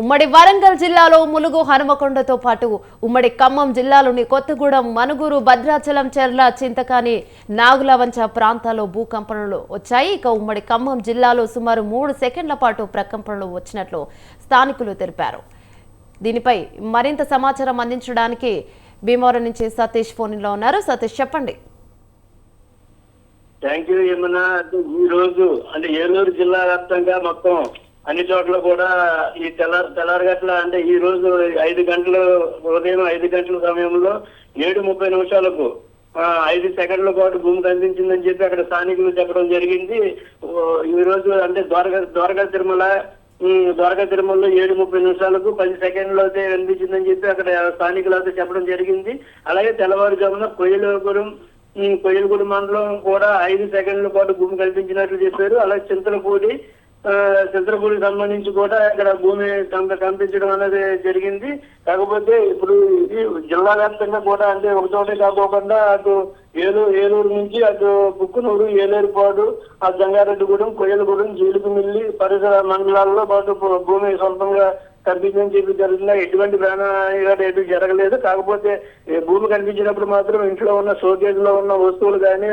ఉమ్మడి వరంగల్ జిల్లాలో ములుగు హనుమకొండతో పాటు ఉమ్మడి ఖమ్మం జిల్లాలోని కొత్తగూడెం మనుగురు భద్రాచలం చెర్ల చింతకాని నాగులవంచ ప్రాంతాల్లో భూకంపనలు వచ్చాయి. ఇక ఉమ్మడి ఖమ్మం జిల్లాలో సుమారు మూడు సెకండ్ల పాటు ప్రకంపనలు వచ్చినట్లు స్థానికులు తెలిపారు. దీనిపై మరింత సమాచారం అందించడానికి భీమవరం నుంచి సతీష్ ఫోన్లో ఉన్నారు. సతీష్ చెప్పండి. థ్యాంక్ యూ యమున ఈ రోజు అంటే ఏలూరు జిల్లా వ్యాప్తంగా మొత్తం అన్ని చోట్ల కూడా ఈ తెల్లారు తెల్లారు గట్ల అంటే ఈ రోజు ఐదు గంటలు ఉదయం ఐదు గంటల సమయంలో ఏడు ముప్పై నిమిషాలకు ఐదు సెకండ్ల పాటు భూమి కనిపించిందని చెప్పి అక్కడ స్థానికులు చెప్పడం జరిగింది. ఈ రోజు అంటే ద్వారకా ద్వారకా తిరుమల ఉమ్, ద్వారకా తిరుమలలో ఏడు ముప్పై నిమిషాలకు పది సెకండ్లు అయితే కనిపించిందని చెప్పి అక్కడ స్థానికులు అయితే చెప్పడం జరిగింది. అలాగే తెల్లవారుజామున కొయ్యలగూడెం కొయ్యలగూడ మండలం కూడా ఐదు సెకండ్ల పాటు భూమి కల్పించినట్లు చెప్పారు. అలాగే చింతలపూడి ఆ, సంబంధించి కూడా ఇక్కడ భూమి కనిపించడం అనేది జరిగింది. కాకపోతే ఇప్పుడు ఇది జిల్లా వ్యాప్తంగా కూడా అంటే ఒక చోటే కాకోకుండా అటు ఏలూరు ఏలూరు నుంచి అటు బుక్కునూరు ఏలేరుపాడు ఆ జంగారెడ్డిగూడెం కొయ్యలగూడెం జీలుగుమిల్లి పరిసర మండలాల్లో పాటు భూమి స్వల్పంగా కనిపించని చెప్పి జరిగిన ఎటువంటి ప్రాణాలు జరగలేదు. కాకపోతే భూమి కనిపించినప్పుడు మాత్రం ఇంట్లో ఉన్న షోకేజ్లో ఉన్న వస్తువులు కానీ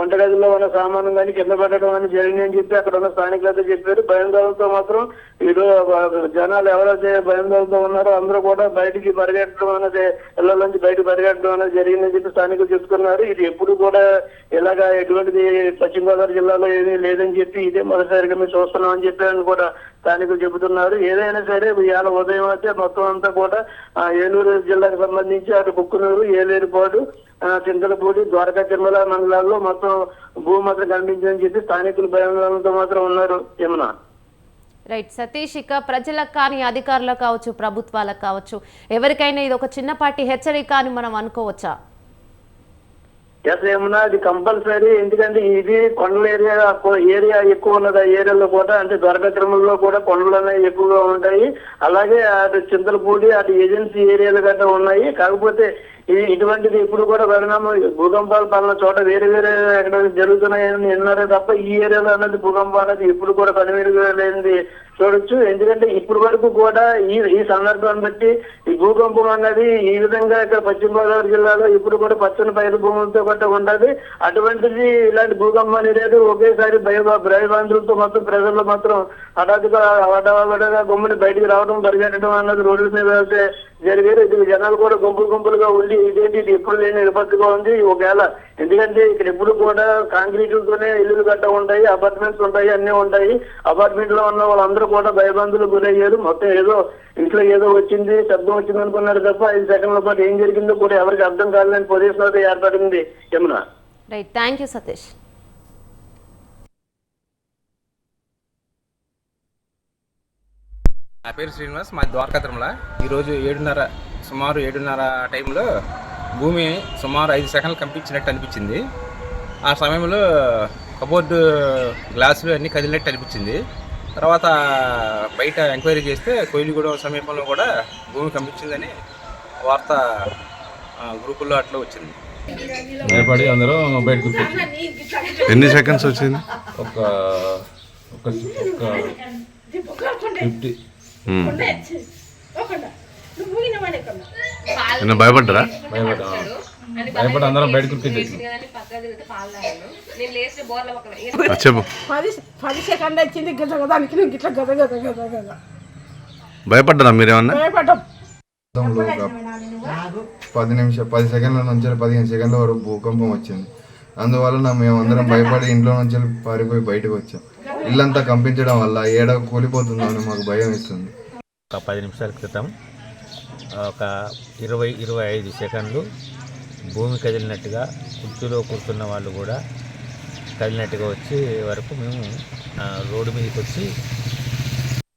వంటగదిలో ఉన్న సామాను కానీ కింద పెట్టడం అని జరిగిందని చెప్పి అక్కడ ఉన్న స్థానికులతో చెప్పారు. భయందోళనతో మాత్రం ఈరోజు జనాలు ఎవరైతే భయందోళనతో ఉన్నారో అందరూ కూడా బయటికి పరిగెట్టడం అనేది ఇళ్ళ నుంచి బయట పరిగెట్టడం అనేది జరిగిందని చెప్పి స్థానికులు చెప్తున్నారు. ఇది ఎప్పుడు కూడా ఇలాగా ఎటువంటిది పశ్చిమ గోదావరి జిల్లాలో ఏమీ లేదని చెప్పి ఇదే మొదటిసారిగా మేము చూస్తున్నాం అని చెప్పి కూడా స్థానికులు చెబుతున్నారు. ఏదైనా సరే ఇవాళ ఉదయం అయితే మొత్తం అంతా కూడా ఏలూరు జిల్లాకు సంబంధించి అటు కుక్కునూరు ఏలేరుపాడు చింతలపూడి ద్వారకా తిరుమల మండలాల్లో మొత్తం భూమి మాత్రం కనిపించని చెప్పి స్థానికులు భయంతో మాత్రం ఉన్నారు యమున. రైట్ సతీష్ ఇక ప్రజలకు కానీ అధికారులకు కావచ్చు ప్రభుత్వాలకు కావచ్చు ఎవరికైనా ఇది ఒక చిన్నపాటి హెచ్చరిక అని మనం అనుకోవచ్చా? ఎస్ ఏమన్నా అది కంపల్సరీ. ఎందుకంటే ఇది కొండల ఏరియా ఏరియా ఎక్కువ ఉన్నది. ఆ ఏరియాలో కూడా అంటే దొరకక్రమంలో కూడా కొండలు అనేవి ఎక్కువగా ఉంటాయి. అలాగే అటు చింతలపూడి అటు ఏజెన్సీ ఏరియాలు గట్రా ఉన్నాయి. కాకపోతే ఈ ఇటువంటిది ఇప్పుడు కూడా పరిణామం భూకంపాలు పలానా చోట వేరే వేరే ఎక్కడ జరుగుతున్నాయని విన్నారే తప్ప ఈ ఏరియాలో అన్నది భూకంపం అనేది ఇప్పుడు కూడా కనుమరుగు లేనిది చూడొచ్చు. ఎందుకంటే ఇప్పుడు వరకు కూడా ఈ ఈ సందర్భాన్ని బట్టి ఈ భూకంపం అన్నది ఈ విధంగా ఇక్కడ పశ్చిమ గోదావరి జిల్లాలో ఇప్పుడు కూడా పచ్చని పైరు భూములతో గట్ట ఉండదు అటువంటిది ఇలాంటి భూకంపం అనేది ఒకేసారి భయ భయభ్రాంతులతో మొత్తం ప్రజల్లో మాత్రం హఠాత్తుగా హఠావడగా గుమ్మని బయటికి రావడం పరిగెట్టడం అన్నది రోడ్ల మీద వెళ్తే జరిగేది. ఇది జనాలు కూడా గుంపులు గుంపులుగా ఉండి ఇదేంటి ఇది ఎప్పుడు లేని విపత్తుగా ఉంది? ఒకవేళ ఎందుకంటే ఇక్కడ ఎప్పుడు కూడా కాంక్రీట్లతోనే ఇల్లులు గట్ట ఉంటాయి అపార్ట్మెంట్స్ ఉంటాయి అన్ని ఉంటాయి. అపార్ట్మెంట్లో ఉన్న వాళ్ళందరూ కూడా భయబందులు గురయ్యారు. మొత్తం ఏదో ఇంట్లో ఏదో వచ్చింది శబ్దం వచ్చింది అనుకున్నారు తప్ప ఐదు సెకండ్ల పాటు ఏం జరిగిందో కూడా ఎవరికి అర్థం కాలేని పొజిషన్ అయితే ఏర్పడింది. Yamuna. Right thank you Satish నా పేరు శ్రీనివాస్ మా ద్వారకా తిరుమల. ఈరోజు ఏడున్నర సుమారు ఏడున్నర టైంలో భూమి సుమారు ఐదు సెకండ్లు కంపించినట్టు అనిపించింది. ఆ సమయంలో కబోర్డు గ్లాసులు అన్నీ కదిలినట్టు అనిపించింది. తర్వాత బయట ఎంక్వైరీ చేస్తే కోయిలిగూడెం సమీపంలో కూడా భూమి కంపించిందని వార్త గ్రూపుల్లో అట్లా వచ్చింది. భయపడి అందరూ బయటకు వచ్చారు ఎన్ని సెకండ్స్ వచ్చింది? ఒక ఒక ఒక ఫిఫ్టీ. నిన్న భయపడ్డరా? భయపడి అందరం నేను ఆ, చెప్పు. పది సెకండ్ వచ్చింది గిట్ల గదానికి నేను గిట్ల గద గద గద గద భయపడ్డరా మీరేమన్నా? భయపడ్డాం. పది నిమిషం పది సెకండ్ల నుంచి పదిహేను సెకండ్ల వరకు భూకంపం వచ్చింది. అందువలన మేము అందరం భయపడి ఇంట్లో నుంచి పారిపోయి బయటకు వచ్చాం. ఇల్లంతా కంపించడం వల్ల ఏడ కూలిపోతుందని మాకు భయం ఇస్తుంది ఒక పది నిమిషాల క్రితం ఒక ఇరవై ఇరవై ఐదు సెకండ్లు భూమి కదిలినట్టుగా కుర్చీలో కూర్చున్న వాళ్ళు కూడా కదిలినట్టుగా వచ్చే వరకు మేము రోడ్డు మీదకి వచ్చి